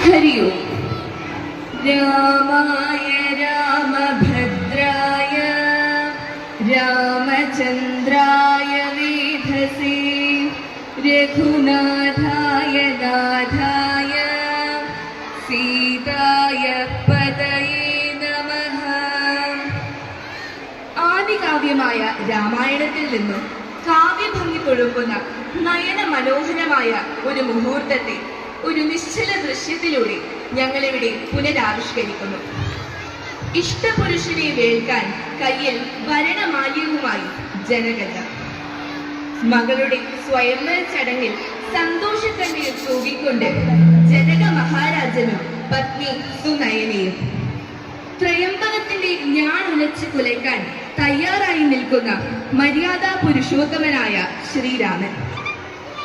ഹരി ഓം രാമായ രാമഭദ്രായ രാമചന്ദ്രായ വേധസേ രഘുനാഥായ നാഥായ സീതായ പതയേ നമ ആദികാവ്യമായ രാമായണത്തിൽ നിന്നും കാവ്യഭംഗി തൊഴുക്കുന്ന നയന മനോഹരമായ ഒരു മുഹൂർത്തത്തെ ഒരു നിശ്ചല ദൃശ്യത്തിലൂടെ ഞങ്ങളിവിടെ പുനരാവിഷ്കരിക്കുന്നു. ഇഷ്ടപുരുഷനെ വേൾക്കാൻ കയ്യിൽ ഭരണമാല്യവുമായി ജനകഥ മകളുടെ സ്വയംവര ചടങ്ങിൽ സന്തോഷക്കണ്ണീർ തൂകിക്കൊണ്ട് ജനക മഹാരാജനും പത്നി സുനയനയും ത്രയംബകത്തിന്റെ ഞാൻ ഉലച്ച് കുലയ്ക്കാൻ തയ്യാറായി നിൽക്കുന്ന മര്യാദാ പുരുഷോത്തമനായ ശ്രീരാമൻ.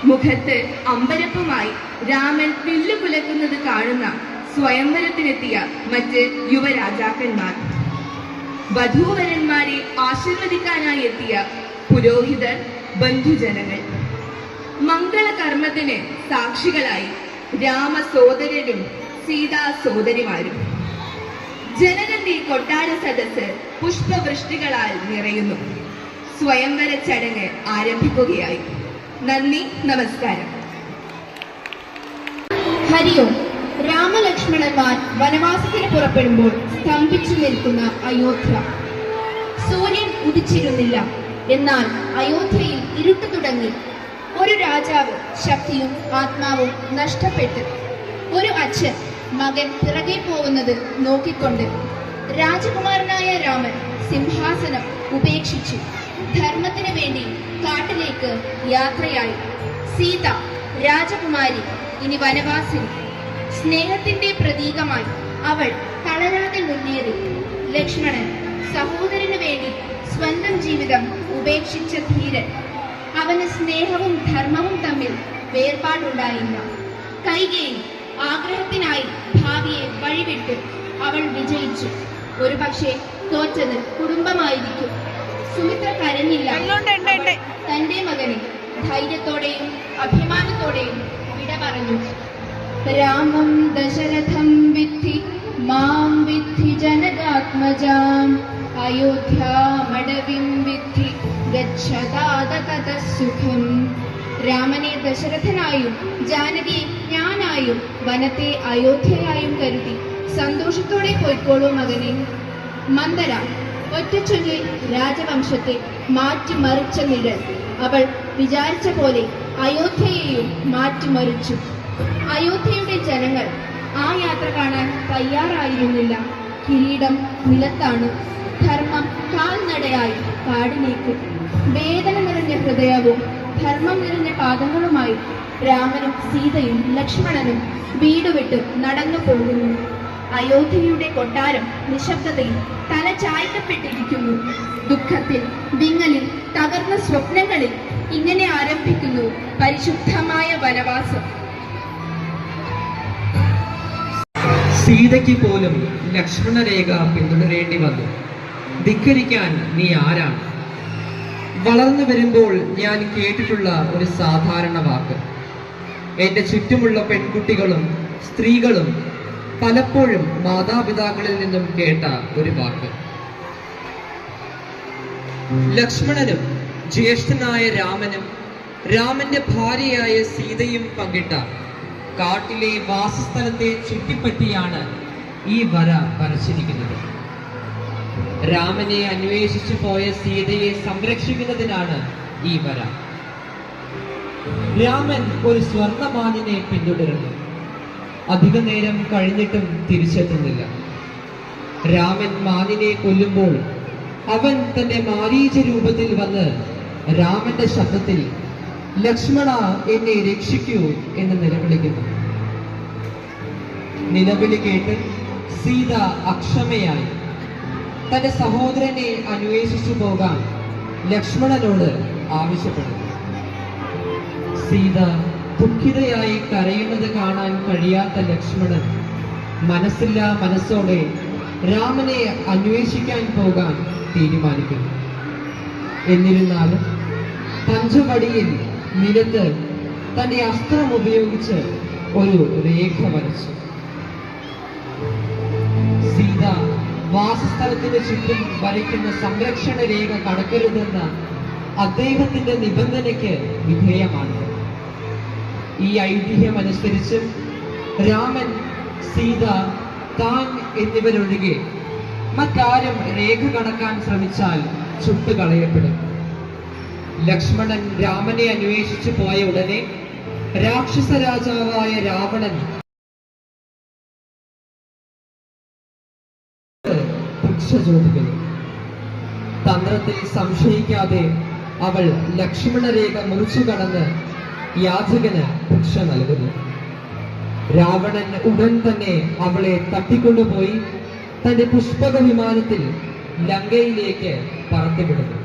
മുഖത്ത് അമ്പരപ്പുമായി രാമൻ വില്ലു പുലക്കുന്നത് കാണുന്ന സ്വയംവരത്തിനെത്തിയ മറ്റ് യുവരാജാക്കന്മാർ. വധൂവരന്മാരെ ആശീർവദിക്കാനായി എത്തിയ പുരോഹിതർ ബന്ധുജനങ്ങൾ. മംഗളകർമ്മത്തിന് സാക്ഷികളായി രാമ സോദരനും സീതാ സോദരിമാരും ജനകന്റെ കൊട്ടാര സദസ് പുഷ്പവൃഷ്ടികളാൽ നിറയുന്നു. സ്വയംവര ചടങ്ങ് ആരംഭിക്കുകയായി. നന്ദി നമസ്കാരം. ഹരിയോം രാമലക്ഷ്മണന്മാർ വനവാസത്തിന് പുറപ്പെടുമ്പോൾ സ്തംഭിച്ചു നിൽക്കുന്ന അയോധ്യ. സൂര്യൻ ഉദിച്ചിരുന്നില്ല. എന്നാൽ അയോധ്യയിൽ ഇരുട്ട് തുടങ്ങി. ഒരു രാജാവ് ശക്തിയും ആത്മാവും നഷ്ടപ്പെട്ട് ഒരു അച്ഛൻ മകൻ പിറകെ പോകുന്നത് നോക്കിക്കൊണ്ട് രാജകുമാരനായ രാമൻ സിംഹാസനം ഉപേക്ഷിച്ചു. ധർമ്മത്തിന് വേണ്ടി കാട്ടിലേക്ക് യാത്രയായി. സീത രാജകുമാരി ഇനി വനവാസിനി സ്നേഹത്തിന്റെ പ്രതീകമായി അവൾ തളരാതെ മുന്നേറി. ലക്ഷ്മണൻ സഹോദരന് വേണ്ടി സ്വന്തം ജീവിതം ഉപേക്ഷിച്ച ധീരൻ. അവന് സ്നേഹവും ധർമ്മവും തമ്മിൽ വേർപാടുണ്ടായില്ല. കൈകയിൽ ആഗ്രഹത്തിനായി ഭാവിയെ വഴിവിട്ട് അവൾ വിജയിച്ചു. ഒരു പക്ഷേ തോറ്റത് കുടുംബമായിരിക്കും. സുമിത്ര കരഞ്ഞില്ല. തന്റെ മകനെ ധൈര്യത്തോടെയും അഭിമാനത്തോടെയും പറഞ്ഞു. രാമം ദശരഥം വിദ്ധി മാം വിദ്ധി ജനകാത്മജാം. അയോധ്യാമടവിം വിദ്ധി ഗച്ഛതാദ സുഖം രാമനെ ദശരഥനായും ജാനകി ഞാനായും വനത്തെ അയോധ്യയായും കരുതി സന്തോഷത്തോടെ പോയിക്കോളൂ മകനെ. മന്ദര ഒറ്റച്ചൊല്ലിൽ രാജവംശത്തെ മാറ്റിമറിച്ച നിഴൽ അവൾ വിചാരിച്ച പോലെ അയോധ്യയെയും മാറ്റിമറിച്ചു. അയോധ്യയുടെ ജനങ്ങൾ ആ യാത്ര കാണാൻ തയ്യാറായിരുന്നില്ല. കിരീടം നിലത്താണ്. ധർമ്മം കാൽനടയായി കാടിലേക്ക്. വേദന നിറഞ്ഞ ഹൃദയവും ധർമ്മം നിറഞ്ഞ പാദങ്ങളുമായി രാമനും സീതയും ലക്ഷ്മണനും വീടുവിട്ട് നടന്നു പോകുന്നു അയോധ്യയുടെ കൊട്ടാരം നിശബ്ദതയിൽ തല ചായ്ക്കപ്പെട്ടിരിക്കുന്നു. ദുഃഖത്തിൽ വിങ്ങലിൽ തകർന്ന സ്വപ്നങ്ങളിൽ ഇങ്ങനെ ആരംഭിക്കുന്നു പരിശുദ്ധമായ വനവാസം. സീതയ്ക്ക് പോലും ലക്ഷ്മണരേഖ പിന്തുടരേണ്ടി വന്നു. ധിക്കരിക്കാൻ നീ ആരാണ്? വളർന്നു വരുമ്പോൾ ഞാൻ കേട്ടിട്ടുള്ള ഒരു സാധാരണ വാക്ക്. എന്റെ ചുറ്റുമുള്ള പെൺകുട്ടികളും സ്ത്രീകളും പലപ്പോഴും മാതാപിതാക്കളിൽ നിന്നും കേട്ട ഒരു വാക്ക്. ലക്ഷ്മണനും ജ്യേഷ്ഠനായ രാമനും രാമന്റെ ഭാര്യയായ സീതയും പങ്കിട്ട കാട്ടിലെ വാസസ്ഥലത്തെ ചുറ്റിപ്പറ്റിയാണ് ഈ വര വരച്ചിരിക്കുന്നത്. രാമനെ അന്വേഷിച്ചു പോയ സീതയെ സംരക്ഷിക്കുന്നതിനാണ് ഈ വര. രാമൻ ഒരു സ്വർണമാനിനെ പിന്തുടരുന്നു. അധിക നേരം കഴിഞ്ഞിട്ടും തിരിച്ചെത്തുന്നില്ല. രാമൻ മാനിനെ കൊല്ലുമ്പോൾ അവൻ തന്റെ മാരീച രൂപത്തിൽ വന്ന് രാമന്റെ ശബ്ദത്തിൽ ലക്ഷ്മണ എന്നെ രക്ഷിക്കൂ എന്ന് നിലവിളിക്കുന്നു. നിലവിളി കേട്ട് സീത അക്ഷമയായി. തന്റെ സഹോദരനെ അന്വേഷിച്ചു പോകാൻ ലക്ഷ്മണനോട് ആവശ്യപ്പെടുന്നു. സീത ദുഃഖിതയായി കരയുന്നത് കാണാൻ കഴിയാത്ത ലക്ഷ്മണൻ മനസ്സില്ല മനസ്സോടെ രാമനെ അന്വേഷിക്കാൻ പോകാൻ തീരുമാനിക്കുന്നു. എന്നിരുന്നാലും പഞ്ചവടിയിൽ നിരത്ത് തന്റെ അസ്ത്രം ഉപയോഗിച്ച് ഒരു രേഖ വരച്ചു. സീത വാസസ്ഥലത്തിന് ചുറ്റും വരയ്ക്കുന്ന സംരക്ഷണ രേഖ കടക്കരുതെന്ന അദ്ദേഹത്തിന്റെ നിബന്ധനയ്ക്ക് വിധേയമാണ്. ഈ ഐതിഹ്യം അനുസരിച്ച് രാമൻ സീത താൻ എന്നിവരൊഴികെ മറ്റാരും രേഖ കടക്കാൻ ശ്രമിച്ചാൽ ചുട്ടു കളയപ്പെടും. ലക്ഷ്മണൻ രാമനെ അന്വേഷിച്ചു പോയ ഉടനെ രാക്ഷസ രാജാവായ രാവണൻ ഭിക്ഷ തന്ത്രത്തിൽ സംശയിക്കാതെ അവൾ ലക്ഷ്മണരേഖ മുറിച്ചു കടന്ന് യാചകന് ഭിക്ഷ നൽകുന്നു. രാവണൻ ഉടൻ തന്നെ അവളെ തട്ടിക്കൊണ്ടുപോയി തന്റെ പുഷ്പക വിമാനത്തിൽ ലങ്കയിലേക്ക് പറത്തിവിടുന്നു.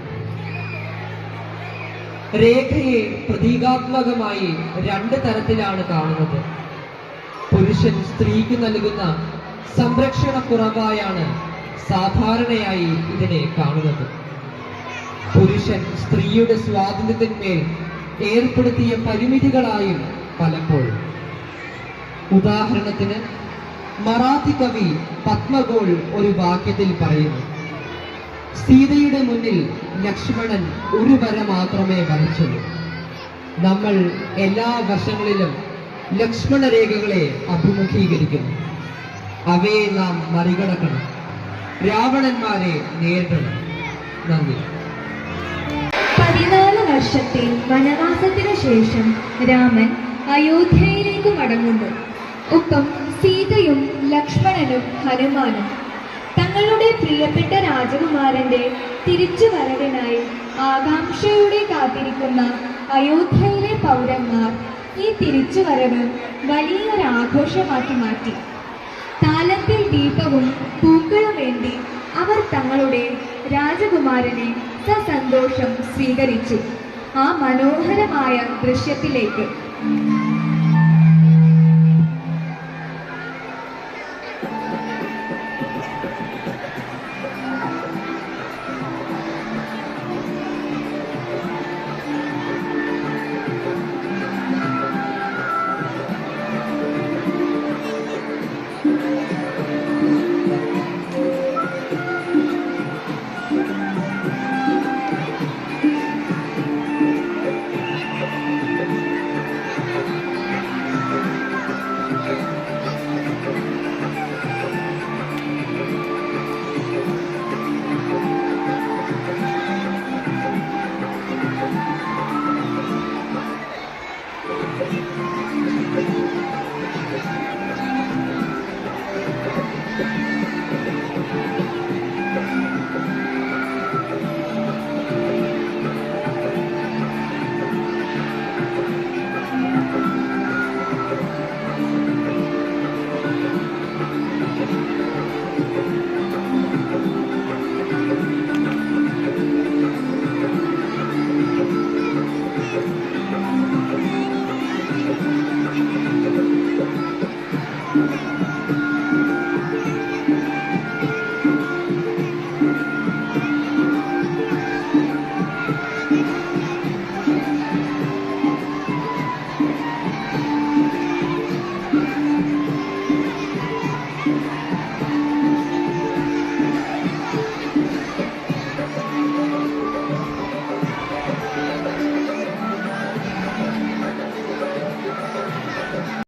രേഖയെ പ്രതീകാത്മകമായി രണ്ട് തരത്തിലാണ് കാണുന്നത്. പുരുഷൻ സ്ത്രീക്ക് നൽകുന്ന സംരക്ഷണ കുറവായാണ് സാധാരണയായി ഇതിനെ കാണുന്നത്. പുരുഷൻ സ്ത്രീയുടെ സ്വാതന്ത്ര്യത്തിന്മേൽ ഏർപ്പെടുത്തിയ പരിമിതികളായും പലപ്പോഴും. ഉദാഹരണത്തിന് മറാത്തി കവി പത്മഗോൾ ഒരു വാക്യത്തിൽ പറയുന്നു സീതയുടെ മുന്നിൽ ലക്ഷ്മണൻ ഒരു വര മാത്രമേ വരച്ചുള്ളൂ. നമ്മൾ എല്ലാ വശങ്ങളിലും ലക്ഷ്മണ രേഖകളെ അഭിമുഖീകരിക്കുന്നു. അവയെ നാം മറികടക്കണം. രാവണന്മാരെ നേരിടണം. നന്ദി. വർഷത്തെ വനവാസത്തിനു ശേഷം രാമൻ അയോധ്യയിലേക്ക് മടങ്ങുന്നു. ഒപ്പം സീതയും ലക്ഷ്മണനും ഹനുമാനും തങ്ങളുടെ പ്രിയപ്പെട്ട രാജകുമാരന്റെ തിരിച്ചുവരവിനായി ആകാംക്ഷയോടെ കാത്തിരിക്കുന്ന അയോധ്യയിലെ പൗരന്മാർ ഈ തിരിച്ചുവരവ് വലിയൊരാഘോഷമാക്കി മാറ്റി. താലത്തിൽ ദീപവും പൂക്കളുമേന്തി അവർ തങ്ങളുടെ രാജകുമാരനെ സസന്തോഷം സ്വീകരിച്ചു. ആ മനോഹരമായ ദൃശ്യത്തിലേക്ക്